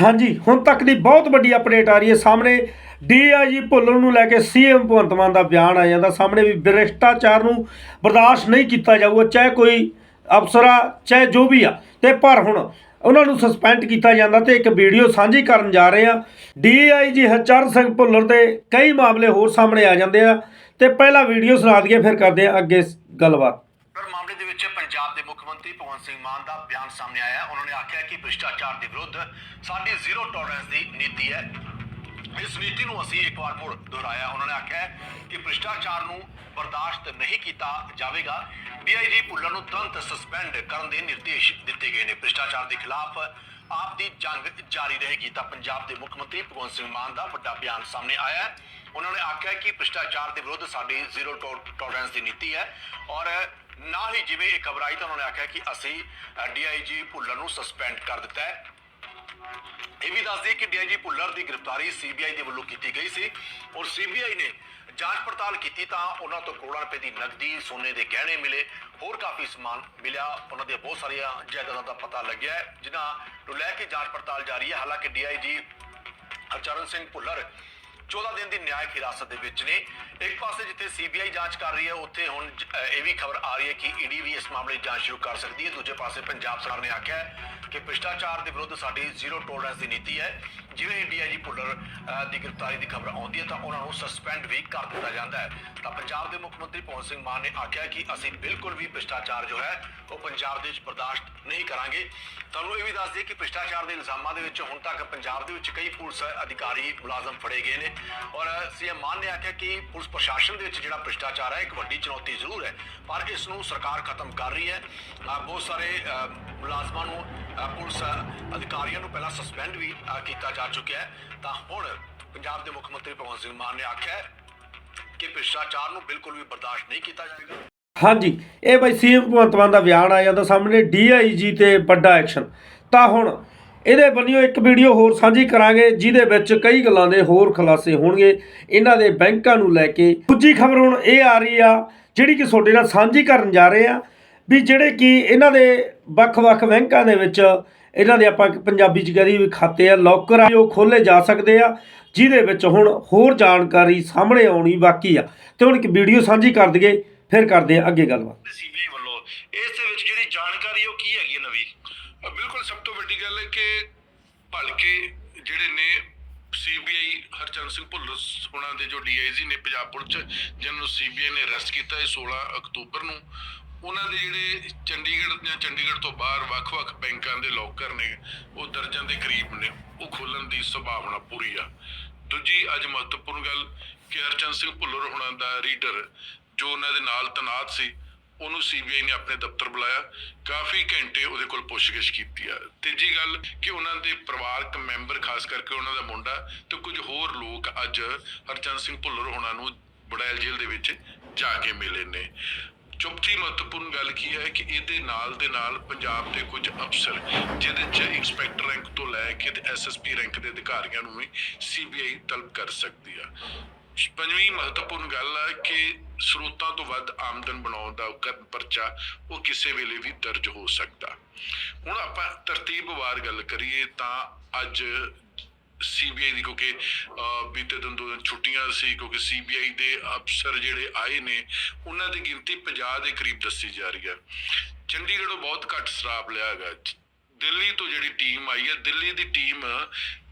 ਹਾਂਜੀ, ਹੁਣ ਤੱਕ ਦੀ ਬਹੁਤ ਵੱਡੀ ਅਪਡੇਟ ਆ ਰਹੀ ਹੈ। ਸਾਹਮਣੇ ਡੀਆਈਜੀ ਭੁੱਲਰ ਨੂੰ ਲੈ ਕੇ ਸੀਐਮ ਭਗਵੰਤ ਮਾਨ ਦਾ ਬਿਆਨ ਆ ਜਾਂਦਾ। ਸਾਹਮਣੇ ਵੀ ਭ੍ਰਿਸ਼ਟਾਚਾਰ ਨੂੰ ਬਰਦਾਸ਼ਤ ਨਹੀਂ ਕੀਤਾ ਜਾਊਗਾ, ਚਾਹੇ ਕੋਈ ਅਫਸਰ ਆ, ਚਾਹੇ ਜੋ ਵੀ ਆ। ਤੇ ਪਰ ਹੁਣ ਉਹਨਾਂ ਨੂੰ ਸਸਪੈਂਡ ਕੀਤਾ ਜਾਂਦਾ ਤੇ ਇੱਕ ਵੀਡੀਓ ਸਾਂਝੀ ਕਰਨ ਜਾ ਰਹੇ ਆ ਡੀਆਈਜੀ ਹਰਚਰਨ ਸਿੰਘ ਭੁੱਲਰ ਦੇ ਕਈ ਮਾਮਲੇ ਹੋਰ ਸਾਹਮਣੇ ਆ ਜਾਂਦੇ ਆ। ਤੇ ਪਹਿਲਾ ਵੀਡੀਓ ਸੁਣਾ ਦਈਏ, ਫਿਰ ਕਰਦੇ ਆ ਅੱਗੇ ਗੱਲਬਾਤ। ਪਰ ਮਾਮਲੇ ਦੇ ਵਿੱਚ ਪੰਜਾਬ ਦੇ ਮੁੱਖ ਮੰਤਰੀ ਭਗਵੰਤ ਸਿੰਘ ਮਾਨ ਦਾ ਬਿਆਨ ਸਾਹਮਣੇ ਆਇਆ। ਉਹਨਾਂ ਨੇ ਆਖਿਆ ਕਿ ਭ੍ਰਿਸ਼ਟਾਚਾਰ ਦੇ ਵਿਰੁੱਧ ਸਾਡੀ ਜ਼ੀਰੋ ਟੋਲਰੈਂਸ ਦੀ ਨੀਤੀ ਹੈ। ਇਸ ਨੀਤੀ ਨੂੰ ਅਸੀਂ ਇੱਕ ਵਾਰ ਮੁੜ ਦੁਹਰਾਇਆ। ਉਹਨਾਂ ਨੇ ਆਖਿਆ ਕਿ ਭ੍ਰਿਸ਼ਟਾਚਾਰ ਨੂੰ ਬਰਦਾਸ਼ਤ ਨਹੀਂ ਕੀਤਾ ਜਾਵੇਗਾ। ਡੀਆਈਜੀ ਭੁੱਲਰ ਨੂੰ ਤੁਰੰਤ ਸਸਪੈਂਡ ਕਰਨ ਦੇ ਨਿਰਦੇਸ਼ ਦਿੱਤੇ ਗਏ ਨੇ। ਭ੍ਰਿਸ਼ਟਾਚਾਰ ਦੇ ਖਿਲਾਫ ਆਪ ਦੀ ਜੰਗ ਜਾਰੀ ਰਹੇਗੀ। ਤਾਂ ਪੰਜਾਬ ਦੇ ਮੁੱਖ ਮੰਤਰੀ ਭਗਵੰਤ ਸਿੰਘ ਮਾਨ ਦਾ ਵੱਡਾ ਬਿਆਨ ਸਾਹਮਣੇ ਆਇਆ। ਉਹਨਾਂ ਨੇ ਆਖਿਆ ਕਿ ਭ੍ਰਿਸ਼ਟਾਚਾਰ ਦੇ ਵਿਰੁੱਧ ਸਾਡੀ ਜ਼ੀਰੋ ਟੋਲਰੈਂਸ ਦੀ ਨੀਤੀ ਹੈ। ਔਰ ਨਾਲ ਹੀ ਜਿਵੇਂ ਇਹ ਖਬਰ ਆਈ ਤਾਂ ਉਹਨਾਂ ਨੇ ਆਖਿਆ ਕਿ ਅਸੀਂ ਡੀਆਈਜੀ ਭੁੱਲਰ ਨੂੰ ਸਸਪੈਂਡ ਕਰ ਦਿੱਤਾ ਹੈ। ਇਹ ਵੀ ਦੱਸ ਦਈਏ ਕਿ ਡੀਆਈਜੀ ਭੁੱਲਰ ਦੀ ਗ੍ਰਿਫਤਾਰੀ ਸੀਬੀਆਈ ਦੇ ਵੱਲੋਂ ਕੀਤੀ ਗਈ ਸੀ ਔਰ ਸੀਬੀਆਈ ਨੇ ਜਾਂਚ ਪੜਤਾਲ ਕੀਤੀ ਤਾਂ ਉਹਨਾਂ ਤੋਂ ਕਰੋੜਾਂ ਰੁਪਏ ਦੀ ਨਕਦੀ, ਸੋਨੇ ਦੇ ਗਹਿਣੇ ਮਿਲੇ, ਹੋਰ ਕਾਫੀ ਸਮਾਨ ਮਿਲਿਆ। ਉਹਨਾਂ ਦੀਆਂ ਬਹੁਤ ਸਾਰੀਆਂ ਜਾਇਦਾਦਾਂ ਦਾ ਪਤਾ ਲੱਗਿਆ ਜਿਨ੍ਹਾਂ ਨੂੰ ਲੈ ਕੇ ਜਾਂਚ ਪੜਤਾਲ ਜਾਰੀ ਹੈ। ਹਾਲਾਂਕਿ ਡੀਆਈਜੀ ਹਰਚਰਨ ਸਿੰਘ ਭੁੱਲਰ 14 ਦਿਨ ਦੀ ਨਿਆਇਕ ਹਿਰਾਸਤ ਦੇ ਵਿੱਚ ਨੇ। ਇੱਕ ਪਾਸੇ ਜਿੱਥੇ ਸੀਬੀਆਈ ਜਾਂਚ ਕਰ ਰਹੀ ਹੈ, ਉੱਥੇ ਹੁਣ ਇਹ ਵੀ ਖਬਰ ਆ ਰਹੀ ਹੈ ਕਿ ਈਡੀ ਵੀ ਇਸ ਮਾਮਲੇ ਦੀ ਜਾਂਚ ਸ਼ੁਰੂ ਕਰ ਸਕਦੀ ਹੈ। ਦੂਜੇ ਪਾਸੇ ਪੰਜਾਬ ਸਰਕਾਰ ਨੇ ਆਖਿਆ ਹੈ ਕਿ ਭ੍ਰਿਸ਼ਟਾਚਾਰ ਦੇ ਵਿਰੁੱਧ ਸਾਡੀ ਜ਼ੀਰੋ ਟੋਲਰੈਂਸ ਦੀ ਨੀਤੀ ਹੈ। ਜਿਵੇਂ ਹੀ ਡੀਆਈਜੀ ਭੁੱਲਰ ਦੀ ਗ੍ਰਿਫਤਾਰੀ ਦੀ ਖਬਰ ਆਉਂਦੀ ਹੈ, ਤਾਂ ਉਹਨਾਂ ਨੂੰ ਸਸਪੈਂਡ ਵੀ ਕਰ ਦਿੱਤਾ ਜਾਂਦਾ ਹੈ। ਤਾਂ ਪੰਜਾਬ ਦੇ ਮੁੱਖ ਮੰਤਰੀ ਭਗਵੰਤ ਸਿੰਘ ਮਾਨ ਨੇ ਆਖਿਆ ਕਿ ਅਸੀਂ ਬਿਲਕੁਲ ਵੀ ਭ੍ਰਿਸ਼ਟਾਚਾਰ ਜੋ ਹੈ, ਉਹ ਪੰਜਾਬ ਦੇ ਵਿੱਚ ਬਰਦਾਸ਼ਤ ਨਹੀਂ ਕਰਾਂਗੇ। ਤੁਹਾਨੂੰ ਇਹ ਵੀ ਦੱਸ ਦਈਏ ਕਿ ਭ੍ਰਿਸ਼ਟਾਚਾਰ ਦੇ ਇਲਜ਼ਾਮਾਂ ਦੇ ਵਿੱਚ ਹੁਣ ਤੱਕ ਪੰਜਾਬ ਦੇ ਵਿੱਚ ਕਈ ਪੁਲਿਸ ਅਧਿਕਾਰੀ ਮੁਲਾਜ਼ਮ ਫੜੇ ਗਏ ਨੇ। ਔਰ ਸੀਐਮ ਮਾਨ ਨੇ ਆਖਿਆ ਕਿ ਪੁਲਿਸ ਪ੍ਰਸ਼ਾਸਨ ਦੇ ਵਿੱਚ ਜਿਹੜਾ ਭ੍ਰਿਸ਼ਟਾਚਾਰ ਹੈ, ਇੱਕ ਵੱਡੀ ਚੁਣੌਤੀ ਜ਼ਰੂਰ ਹੈ, ਪਰ ਇਸ ਨੂੰ ਸਰਕਾਰ ਖਤਮ ਕਰ ਰਹੀ ਹੈ। ਬਹੁਤ ਸਾਰੇ ਮੁਲਾਜ਼ਮਾਂ ਨੂੰ ਪੁਲਿਸ ਅਧਿਕਾਰੀਆਂ ਨੂੰ ਪਹਿਲਾਂ ਸਸਪੈਂਡ ਵੀ ਕੀਤਾ ਜਾ ਚੁੱਕਿਆ ਹੈ। ਤਾਂ ਹੁਣ ਪੰਜਾਬ ਦੇ ਮੁੱਖ ਮੰਤਰੀ ਭਗਵੰਤ ਸਿੰਘ ਮਾਨ ਨੇ ਆਖਿਆ ਹੈ ਕਿ ਭ੍ਰਿਸ਼ਟਾਚਾਰ ਨੂੰ ਬਿਲਕੁਲ ਵੀ ਬਰਦਾਸ਼ਤ ਨਹੀਂ ਕੀਤਾ ਜਾਏਗਾ। ਹਾਂਜੀ, ਇਹ ਬਈ ਸੀਐਮ ਭਗਵੰਤ ਮਾਨ ਦਾ ਬਿਆਨ ਆ ਜਾਂਦਾ ਸਾਹਮਣੇ ਡੀਆਈਜੀ ਤੇ ਵੱਡਾ ਐਕਸ਼ਨ। ਤਾਂ ਹੁਣ ਇਹਦੇ ਬੰਨਿਓ ਇੱਕ ਵੀਡੀਓ ਹੋਰ ਸਾਂਝੀ ਕਰਾਂਗੇ, ਜਿਹਦੇ ਵਿੱਚ ਕਈ ਗੱਲਾਂ ਦੇ ਹੋਰ ਖੁਲਾਸੇ ਹੋਣਗੇ। ਇਹਨਾਂ ਦੇ ਬੈਂਕਾਂ ਨੂੰ ਲੈ ਕੇ। ਦੂਜੀ ਖਬਰ ਹੁਣ ਇਹ ਆ ਰਹੀ ਆ, ਜਿਹੜੀ ਕਿ ਤੁਹਾਡੇ ਨਾਲ ਸਾਂਝੀ ਕਰਨ ਜਾ ਰਹੇ ਆ, ਵੀ ਜਿਹੜੇ ਕਿ ਇਹਨਾਂ ਦੇ ਵੱਖ-ਵੱਖ ਬੈਂਕਾਂ ਦੇ ਵਿੱਚ ਇਹਨਾਂ ਦੇ ਆਪਾਂ ਪੰਜਾਬੀ ਚ ਕਹਦੀ ਵੀ ਖਾਤੇ ਆ ਲੋਕਰ ਆ, ਉਹ ਖੋਲੇ ਜਾ ਸਕਦੇ ਆ, ਜਿਹਦੇ ਵਿੱਚ ਹੁਣ ਹੋਰ ਜਾਣਕਾਰੀ ਸਾਹਮਣੇ ਆਉਣੀ ਬਾਕੀ ਆ। ਤੇ ਹੁਣ ਇੱਕ ਵੀਡੀਓ ਸਾਂਝੀ ਕਰ ਦਈਏ, ਫਿਰ ਕਰਦੇ ਆ ਅੱਗੇ ਗੱਲਬਾਤ। ਇਸ ਦੇ ਵਿੱਚ ਜਿਹੜੀ ਜਾਣਕਾਰੀ ਉਹ ਕੀ ਹੈਗੀ ਹੈ ਨਵੀਂ? ਬਿਲਕੁਲ ਸਭ ਤੋਂ ਵੱਡੀ ਗੱਲ ਹੈ ਕਿ ਭਲਕੇ ਜਿਹੜੇ ਨੇ ਸੀਬੀਆਈ ਹਰਚਰਨ ਸਿੰਘ ਭੁੱਲਰ ਹੁਣਾਂ ਦੇ ਜੋ ਡੀਆਈਜੀ ਨੇ ਪੰਜਾਬ ਪੁਲਿਸ ਚ ਜਿਹਨਾਂ ਨੂੰ ਸੀਬੀਆਈ ਨੇ ਅਰੈਸਟ ਕੀਤਾ ਹੈ 16 ਅਕਤੂਬਰ ਨੂੰ, ਉਹਨਾਂ ਦੇ ਜਿਹੜੇ ਚੰਡੀਗੜ੍ਹ ਜਾਂ ਚੰਡੀਗੜ੍ਹ ਤੋਂ ਬਾਹਰ ਵੱਖ-ਵੱਖ ਬੈਂਕਾਂ ਦੇ ਲੋਕਰ ਨੇ, ਉਹ ਦਰਜਨ ਦੇ ਕਰੀਬ ਨੇ, ਉਹ ਖੋਲਣ ਦੀ ਸੰਭਾਵਨਾ ਪੂਰੀ ਆ। ਦੂਜੀ ਅੱਜ ਮਹੱਤਵਪੂਰਨ ਗੱਲ ਕਿ ਹਰਚੰਦ ਸਿੰਘ ਭੁੱਲਰ ਹੁਣਾਂ ਦਾ ਰੀਡਰ ਜੋ ਉਹਨਾਂ ਦੇ ਨਾਲ ਤਨਾਤ ਸੀ ਉਹਨੂੰ ਸੀਬੀਆਈ ਨੇ ਆਪਣੇ ਦਫ਼ਤਰ ਬੁਲਾਇਆ, ਕਾਫੀ ਘੰਟੇ ਉਹਦੇ ਕੋਲ ਪੁੱਛਗਿੱਛ ਕੀਤੀ ਆ। ਤੀਜੀ ਗੱਲ ਕਿ ਉਹਨਾਂ ਦੇ ਪਰਿਵਾਰਕ ਮੈਂਬਰ, ਖਾਸ ਕਰਕੇ ਉਹਨਾਂ ਦਾ ਮੁੰਡਾ ਤੇ ਕੁਝ ਹੋਰ ਲੋਕ ਅੱਜ ਹਰਚੰਦ ਸਿੰਘ ਭੁੱਲਰ ਹੋਣਾ ਨੂੰ ਬੜੈਲ ਜੇਲ੍ਹ ਦੇ ਵਿੱਚ ਜਾ ਕੇ ਮਿਲੇ ਨੇ। ਚੌਥੀ ਮਹੱਤਵਪੂਰਨ ਗੱਲ ਕੀ ਹੈ ਕਿ ਇਹਦੇ ਨਾਲ ਦੇ ਨਾਲ ਪੰਜਾਬ ਦੇ ਕੁਝ ਅਫਸਰ, ਜਿਹਦੇ ਚ ਇੰਸਪੈਕਟਰ ਰੈਂਕ ਤੋਂ ਲੈ ਕੇ ਤੇ ਐਸਐਸਪੀ ਰੈਂਕ ਦੇ ਅਧਿਕਾਰੀਆਂ ਨੂੰ ਵੀ ਸੀਬੀਆਈ ਤਲਬ ਕਰ ਸਕਦੀ ਆ। ਪੰਜਵੀਂ ਮਹੱਤਵਪੂਰਨ ਗੱਲ ਹੈ ਕਿ ਸਰੋਤਾਂ ਤੋਂ ਵੱਧ ਆਮਦਨ ਬਣਾਉਣ ਦਾ ਪਰਚਾ ਉਹ ਕਿਸੇ ਵੇਲੇ ਵੀ ਦਰਜ ਹੋ ਸਕਦਾ। ਹੁਣ ਆਪਾਂ ਤਰਤੀਬਵਾਰ ਗੱਲ ਕਰੀਏ ਤਾਂ ਅੱਜ ਸੀਬੀਆਈ ਦੀ, ਕਿਉਂਕਿ ਬੀਤੇ ਦਿਨ ਦੋ ਦਿਨ ਛੁੱਟੀਆਂ ਸੀ, ਕਿਉਂਕਿ ਸੀਬੀਆਈ ਦੇ ਅਫਸਰ ਜਿਹੜੇ ਆਏ ਨੇ, ਉਹਨਾਂ ਦੀ ਗਿਣਤੀ 50 ਦੇ ਕਰੀਬ ਦੱਸੀ ਜਾ ਰਹੀ ਹੈ ਚੰਡੀਗੜ੍ਹੋਂ ਬਹੁਤ ਘੱਟ ਸ਼ਰਾਬ ਲਿਆ ਹੈਗਾ। ਦਿੱਲੀ ਤੋਂ ਜਿਹੜੀ ਟੀਮ ਆਈ ਹੈ, ਦਿੱਲੀ ਦੀ ਟੀਮ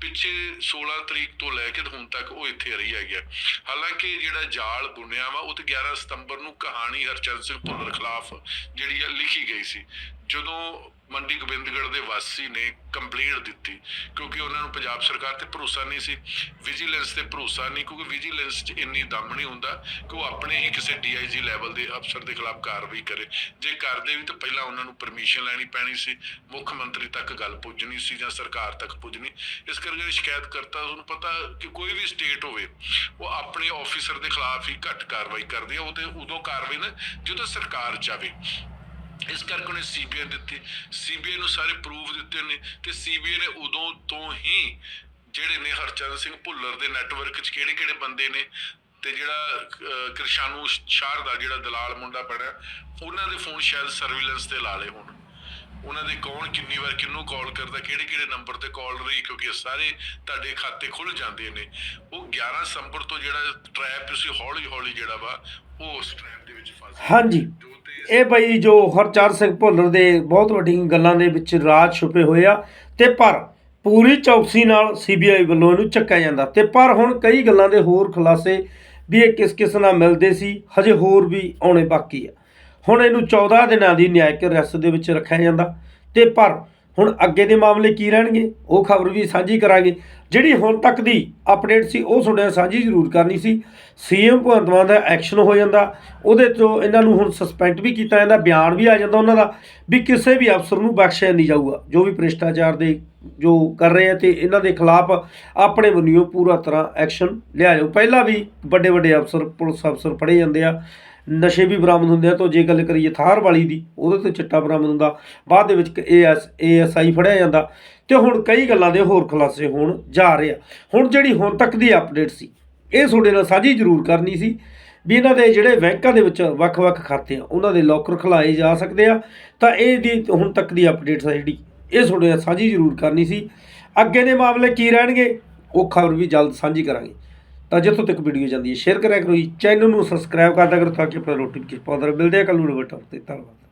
ਪਿੱਛੇ 16 ਤਰੀਕ ਤੋਂ ਲੈ ਕੇ ਹੁਣ ਤੱਕ ਉਹ ਇੱਥੇ ਰਹੀ ਹੈਗੀ ਹੈ। ਹਾਲਾਂਕਿ ਜਿਹੜਾ ਜਾਲ ਬੁਣਿਆ ਵਾ, ਉਹ ਤੇ 11 ਸਤੰਬਰ ਨੂੰ ਕਹਾਣੀ ਹਰਚੰਦ ਸਿੰਘ ਭੁੱਲਰ ਖਿਲਾਫ ਜਿਹੜੀ ਆ ਲਿਖੀ ਗਈ ਸੀ। ਜਦੋਂ ਮੰਡੀ ਗੋਬਿੰਦਗੜ੍ਹ ਦੇ ਵਾਸੀ ਨੇ ਕੰਪਲੇਂਟ ਦਿੱਤੀ ਕਿਉਂਕਿ ਉਹਨਾਂ ਨੂੰ ਪੰਜਾਬ ਸਰਕਾਰ ਤੇ ਭਰੋਸਾ ਨਹੀਂ ਸੀ ਵਿਜੀਲੈਂਸ ਤੇ ਭਰੋਸਾ ਨਹੀਂ, ਕਿਉਂਕਿ ਵਿਜੀਲੈਂਸ 'ਚ ਇੰਨੀ ਦਮ ਨਹੀਂ ਹੁੰਦਾ ਕਿ ਉਹ ਆਪਣੇ ਹੀ ਕਿਸੇ ਡੀਆਈਜੀ ਲੈਵਲ ਦੇ ਅਫਸਰ ਦੇ ਖਿਲਾਫ ਕਾਰਵਾਈ ਕਰੇ। ਜੇ ਕਰਦੇ ਵੀ ਤਾਂ ਪਹਿਲਾਂ ਉਹਨਾਂ ਨੂੰ ਪਰਮਿਸ਼ਨ ਲੈਣੀ ਪੈਣੀ ਸੀ, ਮੁੱਖ ਮੰਤਰੀ ਤੱਕ ਗੱਲ ਪੁੱਜਣੀ ਸੀ ਜਾਂ ਸਰਕਾਰ ਤੱਕ ਪੁੱਜਣੀ। ਇਸ ਕਰਕੇ ਸ਼ਿਕਾਇਤ ਕਰਤਾ ਉਹਨੂੰ ਪਤਾ ਕਿ ਕੋਈ ਵੀ ਸਟੇਟ ਹੋਵੇ, ਉਹ ਆਪਣੇ ਆਫੀਸਰ ਦੇ ਖਿਲਾਫ ਹੀ ਘੱਟ ਕਾਰਵਾਈ ਕਰਦੀ ਹੈ, ਉਹ ਤੇ ਉਦੋਂ ਕਾਰਵਾਈ ਨਾ ਜਦੋਂ ਸਰਕਾਰ ਚਾਵੇ ਇਸ ਕਰਕੇ ਉਹਨੇ ਸੀਬੀਆਈ ਦਿੱਤੀ। ਸੀਬੀਆਈ ਨੂੰ ਸਾਰੇ ਪ੍ਰੂਫ ਦਿੱਤੇ ਨੇ ਤੇ ਸੀਬੀਆਈ ਨੇ ਉਦੋਂ ਤੋਂ ਹੀ ਜਿਹੜੇ ਨੇ ਹਰਚੰਦ ਸਿੰਘ ਭੁੱਲਰ ਦੇ ਨੈਟਵਰਕ 'ਚ ਕਿਹੜੇ ਕਿਹੜੇ ਬੰਦੇ ਨੇ ਤੇ ਜਿਹੜਾ ਕਿਰਸ਼ਾਨੂ ਸ਼ਾਰ ਦਾ ਜਿਹੜਾ ਦਲਾਲ ਮੁੰਡਾ ਬਣਿਆ ਉਹਨਾਂ ਦੇ ਫੋਨ ਸ਼ਾਇਦ ਸਰਵੇਲੈਂਸ ਤੇ ਲਾ ਲਏ ਹੁਣ। ਉਹਨਾਂ ਦੇ ਕੌਣ ਕਿੰਨੀ ਵਾਰ ਕਿਹਨੂੰ ਕਾਲ ਕਰਦਾ ਕਿਹੜੇ ਕਿਹੜੇ ਨੰਬਰ ਤੇ ਕਾਲ ਰਹੀ ਕਿਉਂਕਿ ਸਾਰੇ ਤੁਹਾਡੇ ਖਾਤੇ ਖੁੱਲ ਜਾਂਦੇ ਨੇ। ਉਹ 11 ਸੰਬਰ ਤੋਂ ਜਿਹੜਾ ਟ੍ਰੈਪ ਤੁਸੀਂ ਹੌਲੀ ਹੌਲੀ ਜਿਹੜਾ ਵਾ ਉਹ ਉਸ ਟ੍ਰੈਪ ਦੇ ਵਿੱਚ ਫਸ। ਹਾਂਜੀ। ਇਹ ਬਈ ਜੋ ਹਰਚਰ ਸਿੰਘ ਭੁੱਲਰ ਦੇ ਬਹੁਤ ਵੱਡੀਆਂ ਗੱਲਾਂ ਦੇ ਵਿੱਚ ਰਾਜ ਛੁਪੇ ਹੋਏ ਆ, ਤੇ ਪਰ ਪੂਰੀ ਚੌਕਸੀ ਨਾਲ ਸੀਬੀਆਈ ਵੱਲੋਂ ਇਹਨੂੰ ਚੱਕਿਆ ਜਾਂਦਾ। ਤੇ ਪਰ ਹੁਣ ਕਈ ਗੱਲਾਂ ਦੇ ਹੋਰ ਖੁਲਾਸੇ ਵੀ ਇਹ ਕਿਸ ਕਿਸ ਨਾਲ ਮਿਲਦੇ ਸੀ, ਹਜੇ ਹੋਰ ਵੀ ਆਉਣੇ ਬਾਕੀ ਆ। ਹੁਣ ਇਹਨੂੰ 14 ਦਿਨਾਂ ਦੀ ਨਿਆਇਕ ਅਰੈਸਟ ਦੇ ਵਿੱਚ ਰੱਖਿਆ ਜਾਂਦਾ, ਤੇ ਪਰ ਹੁਣ ਅੱਗੇ ਦੇ ਮਾਮਲੇ ਕੀ ਰਹਿਣਗੇ, ਉਹ ਖਬਰ ਵੀ ਸਾਂਝੀ ਕਰਾਂਗੇ। ਜਿਹੜੀ ਹੁਣ ਤੱਕ ਦੀ ਅਪਡੇਟ ਸੀ, ਉਹ ਤੁਹਾਡੇ ਨਾਲ ਸਾਂਝੀ ਜ਼ਰੂਰ ਕਰਨੀ ਸੀ। ਸੀਐਮ ਭਗਵੰਤ ਮਾਨ ਦਾ ਐਕਸ਼ਨ ਹੋ ਜਾਂਦਾ, ਉਹਦੇ ਤੋਂ ਇਹਨਾਂ ਨੂੰ ਹੁਣ ਸਸਪੈਂਡ ਵੀ ਕੀਤਾ ਜਾਂਦਾ, ਬਿਆਨ ਵੀ ਆ ਜਾਂਦਾ ਉਹਨਾਂ ਦਾ ਵੀ ਕਿਸੇ ਵੀ ਅਫਸਰ ਨੂੰ ਬਖਸ਼ਿਆ ਨਹੀਂ ਜਾਊਗਾ। ਜੋ ਵੀ ਭ੍ਰਿਸ਼ਟਾਚਾਰ ਦੇ ਜੋ ਕਰ ਰਹੇ ਆ ਤੇ ਇਹਨਾਂ ਦੇ ਖਿਲਾਫ ਆਪਣੇ ਵੱਲੋਂ ਪੂਰਾ ਤਰ੍ਹਾਂ ਐਕਸ਼ਨ ਲਿਆ ਜਾਊ। ਪਹਿਲਾਂ ਵੀ ਵੱਡੇ ਵੱਡੇ ਅਫਸਰ, ਪੁਲਿਸ ਅਫਸਰ ਫੜੇ ਜਾਂਦੇ ਆ। ਨਸ਼ੇ ਵੀ ਬਰਾਮਦ ਹੁੰਦੇ ਆ, ਤਾਂ ਜੇ ਗੱਲ ਕਰੀਏ ਥਾਰ ਵਾਲੀ ਦੀ, ਉਹਦੇ ਤੇ ਚਿੱਟਾ ਬਰਾਮਦ ਹੁੰਦਾ, ਬਾਅਦ ਦੇ ਵਿੱਚ ਏਐਸ ਏਐਸਆਈ ਫੜਿਆ ਜਾਂਦਾ, ਤੇ ਹੁਣ ਕਈ ਗੱਲਾਂ ਦੇ ਹੋਰ ਖੁਲਾਸੇ ਹੋਣ ਜਾ ਰਹੇ ਆ। ਹੁਣ ਜਿਹੜੀ ਹੁਣ ਤੱਕ ਦੀ ਅਪਡੇਟ ਸੀ, ਇਹ ਤੁਹਾਡੇ ਨਾਲ ਸਾਂਝੀ ਜ਼ਰੂਰ ਕਰਨੀ ਸੀ, ਵੀ ਇਹਨਾਂ ਦੇ ਜਿਹੜੇ ਬੈਂਕਾਂ ਦੇ ਵਿੱਚ ਵੱਖ-ਵੱਖ ਖਾਤੇ ਆ, ਉਹਨਾਂ ਦੇ ਲੋਕਰ ਖੁਲਾਏ ਜਾ ਸਕਦੇ ਆ, ਤਾਂ ਇਹ ਦੀ ਹੁਣ ਤੱਕ ਦੀ ਅਪਡੇਟਸ ਆ ਜਿਹੜੀ, ਇਹ ਤੁਹਾਡੇ ਨਾਲ ਸਾਂਝੀ ਜ਼ਰੂਰ ਕਰਨੀ ਸੀ। ਅੱਗੇ ਦੇ ਮਾਮਲੇ ਕੀ ਰਹਿਣਗੇ, ਉਹ ਖਬਰ ਵੀ ਜਲਦ ਸਾਂਝੀ ਕਰਾਂਗੇ। ਤਾਂ ਜਿੱਥੋਂ ਤੱਕ ਵੀਡੀਓ ਜਾਂਦੀ ਹੈ ਸ਼ੇਅਰ ਕਰਿਆ ਕਰੋ ਜੀ ਚੈਨਲ ਨੂੰ ਸਬਸਕ੍ਰਾਈਬ ਕਰਦਾ ਕਰੋ ਤਾਂ ਕਿ ਆਪਣਾ ਨੋਟੀਫਿਕੇਸ਼ਨ ਪਾਉਂਦੇ ਰਹੇ। ਮਿਲਦੇ ਆ ਕੱਲ੍ਹ ਨੂੰ ਨਵੇਂ ਟੌਪ ਤੇ। ਧੰਨਵਾਦ।